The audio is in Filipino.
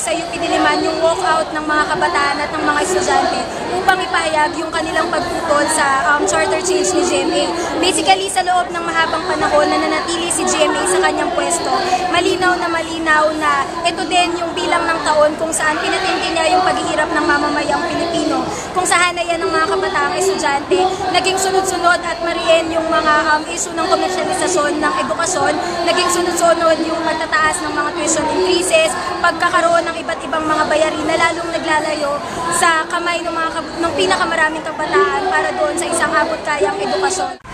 sa UP Diliman yung walkout ng mga kabataan at ng mga estudyante upang ipahayag yung kanilang pagtutol sa um, charter change ni GMA. Basically, sa loob ng mahabang panahon na nanatili si GMA sa kanyang pwesto, malinaw na malinaw na ito din yung bilang ng taon kung saan pinatindi niya yung paghihirap ng mamamayang Pilipino. Kung saan yan ng mga kabataang estudyante, naging sunod-sunod at mariin yung mga um, issue ng komersyalisasyon ng edukasyon, naging sunod-sunod yung pagtataas ng mga tuition increases, pagkakaroon ng iba't ibang mga bayarin na lalong naglalayo sa kamay ng mga ng pinakamaraming kabataan para doon sa isang abot kayang edukasyon.